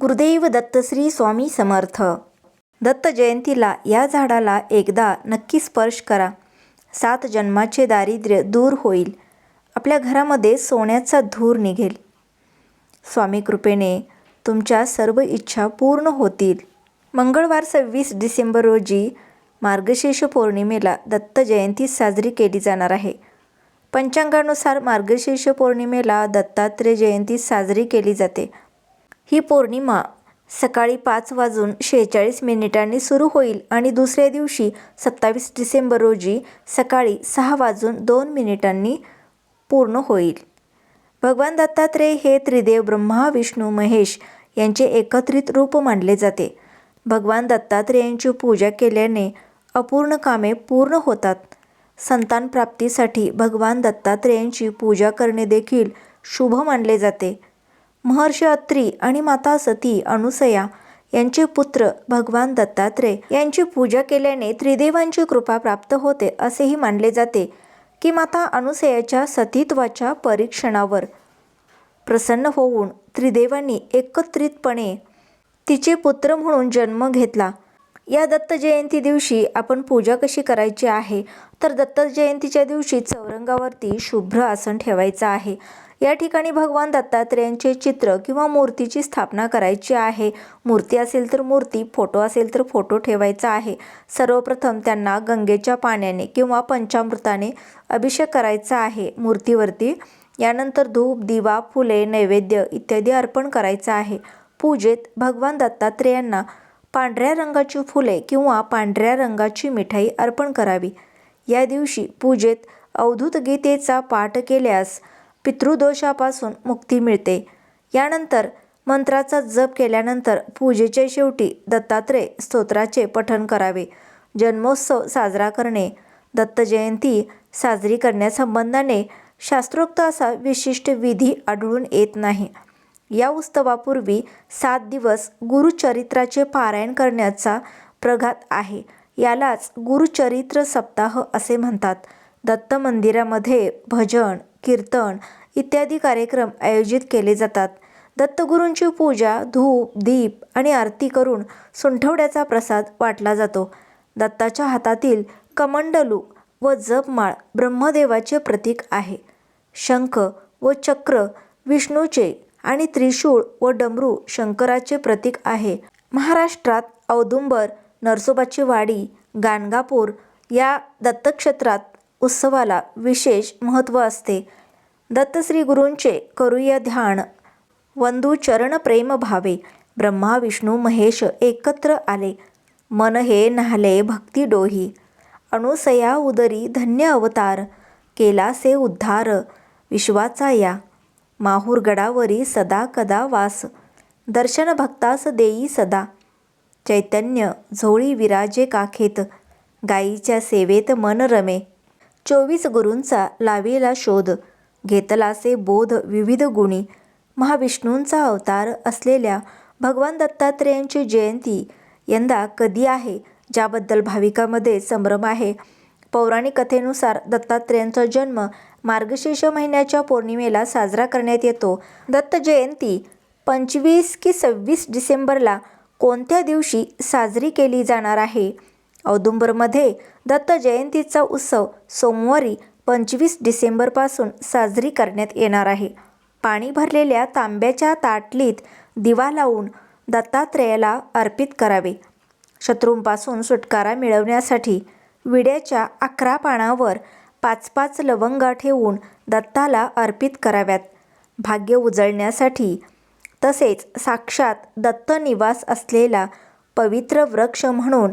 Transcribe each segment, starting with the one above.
गुरुदेव दत्तश्री स्वामी समर्थ. दत्त जयंतीला या झाडाला एकदा नक्की स्पर्श करा. सात जन्माचे दारिद्र्य दूर होईल. आपल्या घरामध्ये सोन्याचा धूर निघेल. स्वामी कृपेने तुमच्या सर्व इच्छा पूर्ण होतील. मंगळवार सव्वीस डिसेंबर रोजी मार्गशीर्ष पौर्णिमेला दत्त जयंती साजरी केली जाणार आहे. पंचांगानुसार मार्गशीर्ष पौर्णिमेला दत्तात्रेय जयंती साजरी केली जाते. ही पौर्णिमा सकाळी पाच वाजून शेहेचाळीस मिनिटांनी सुरू होईल आणि दुसऱ्या दिवशी सत्तावीस डिसेंबर रोजी सकाळी सहा वाजून दोन मिनिटांनी पूर्ण होईल. भगवान दत्तात्रेय हे त्रिदेव ब्रह्मा विष्णू महेश यांचे एकत्रित रूप मानले जाते. भगवान दत्तात्रेयांची पूजा केल्याने अपूर्ण कामे पूर्ण होतात. संतान प्राप्तीसाठी भगवान दत्तात्रेयांची पूजा करणे देखील शुभ मानले जाते. महर्षी अत्री आणि माता सती अनुसया यांचे पुत्र भगवान दत्तात्रेय यांची पूजा केल्याने त्रिदेवांची कृपा प्राप्त होते असेही मानले जाते की माता अनुसयाच्या सतीत्वाच्या परीक्षणावर प्रसन्न होऊन त्रिदेवांनी एकत्रितपणे तिचे पुत्र म्हणून जन्म घेतला. या दत्त जयंती दिवशी आपण पूजा कशी करायची आहे? तर दत्त जयंतीच्या दिवशी चौरंगावरती शुभ्र आसन ठेवायचं आहे. या ठिकाणी भगवान दत्तात्रेयांचे चित्र किंवा मूर्तीची स्थापना करायची आहे. मूर्ती असेल तर मूर्ती फोटो असेल तर फोटो ठेवायचा आहे. सर्वप्रथम त्यांना गंगेच्या पाण्याने किंवा पंचामृताने अभिषेक करायचा आहे. मूर्तीवरती यानंतर धूप दिवा फुले नैवेद्य इत्यादी अर्पण करायचं आहे. पूजेत भगवान दत्तात्रेयांना पांढऱ्या रंगाची फुले किंवा पांढऱ्या रंगाची मिठाई अर्पण करावी. या दिवशी पूजेत अवधूत गीतेचा पाठ केल्यास पितृदोषापासून मुक्ती मिळते. यानंतर मंत्राचा जप केल्यानंतर पूजेच्या शेवटी दत्तात्रेय स्तोत्राचे पठण करावे. जन्मोत्सव साजरा करणे दत्तजयंती साजरी करण्यासंबंधाने शास्त्रोक्त असा विशिष्ट विधी आढळून येत नाही. या उत्सवापूर्वी सात दिवस गुरुचरित्राचे पारायण करण्याचा प्रघात आहे. यालाच गुरुचरित्र सप्ताह असे म्हणतात. दत्त मंदिरामध्ये भजन कीर्तन इत्यादी कार्यक्रम आयोजित केले जातात. दत्तगुरूंची पूजा धूप दीप आणि आरती करून सुंठवड्याचा प्रसाद वाटला जातो. दत्ताच्या हातातील कमंडलू व जपमाळ ब्रह्मदेवाचे प्रतीक आहे. शंख व चक्र विष्णूचे आणि त्रिशूळ व डमरू शंकराचे प्रतीक आहे. महाराष्ट्रात औदुंबर नरसोबाची वाडी गाणगापूर या दत्तक्षेत्रात उत्सवाला विशेष महत्त्व असते. दत्तश्री गुरूंचे करूया ध्यान वंदू चरण प्रेम भावे ब्रह्मा विष्णू महेश एकत्र आले. मन हे न्हाले भक्ती डोही अणुसया उदरी धन्य अवतार केलासे उद्धार विश्वाचा या. माहूरगडावरी सदा कदा वास दर्शन भक्तास देई सदा. चैतन्य झोळी विराजे काखेत गायीच्या सेवेत मन रमे. चोवीस गुरूंचा लावेला शोध. घेतलासे बोध विविध गुणी. महाविष्णूंचा अवतार असलेल्या भगवान दत्तात्रेयांची जयंती यंदा कधी आहे? ज्याबद्दल भाविकामध्ये संभ्रम आहे. पौराणिक कथेनुसार दत्तात्रेयांचा जन्म मार्गशीर्ष महिन्याच्या पौर्णिमेला साजरा करण्यात येतो. दत्त जयंती पंचवीस की सव्वीस डिसेंबरला कोणत्या दिवशी साजरी केली जाणार आहे? औदुंबरमध्ये दत्त जयंतीचा उत्सव सोमवारी पंचवीस डिसेंबरपासून साजरी करण्यात येणार आहे. पाणी भरलेल्या तांब्याच्या ताटलीत दिवा लावून दत्तात्रेयाला अर्पित करावे. शत्रूंपासून सुटकारा मिळवण्यासाठी विड्याच्या अकरा पानावर पाच पाच लवंगा ठेवून दत्ताला अर्पित कराव्यात. भाग्य उजळण्यासाठी तसेच साक्षात दत्त निवास असलेला पवित्र वृक्ष म्हणून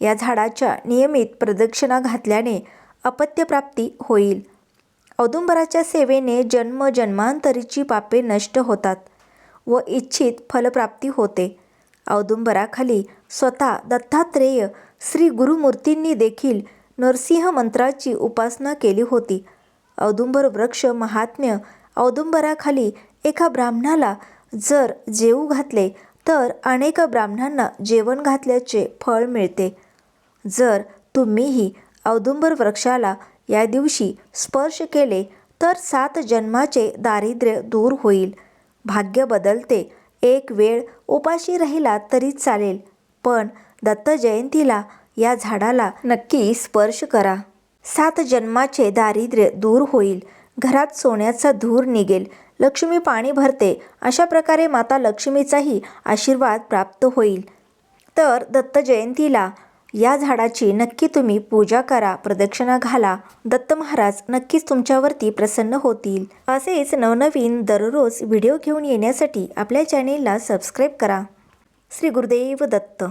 या झाडाच्या नियमित प्रदक्षिणा घातल्याने अपत्यप्राप्ती होईल. औदुंबराच्या सेवेने जन्म जन्मांतरीची पापे नष्ट होतात व इच्छित फलप्राप्ती होते. औदुंबराखाली स्वतः दत्तात्रेय श्री गुरुमूर्तींनी देखील नरसिंह मंत्राची उपासना केली होती. औदुंबर वृक्ष महात्म्य औदुंबराखाली एका ब्राह्मणाला जर जेऊ घातले तर अनेक ब्राह्मणांना जेवण घातल्याचे फळ मिळते. जर तुम्हीही औदुंबर वृक्षाला या दिवशी स्पर्श केले तर सात जन्माचे दारिद्र्य दूर होईल. भाग्य बदलते. एक वेळ उपाशी राहिला तरी चालेल पण दत्त जयंतीला या झाडाला नक्की स्पर्श करा. सात जन्माचे दारिद्र्य दूर होईल. घरात सोन्याचा धूर निघेल. लक्ष्मी पाणी भरते. अशा प्रकारे माता लक्ष्मीचाही आशीर्वाद प्राप्त होईल. तर दत्त जयंतीला या झाडाची नक्की तुम्ही पूजा करा प्रदक्षिणा घाला. दत्त महाराज नक्कीच तुमच्यावरती प्रसन्न होतील. असेच नवनवीन दररोज व्हिडिओ घेऊन येण्यासाठी आपल्या चॅनेलला सबस्क्राईब करा. श्री गुरुदेव दत्त.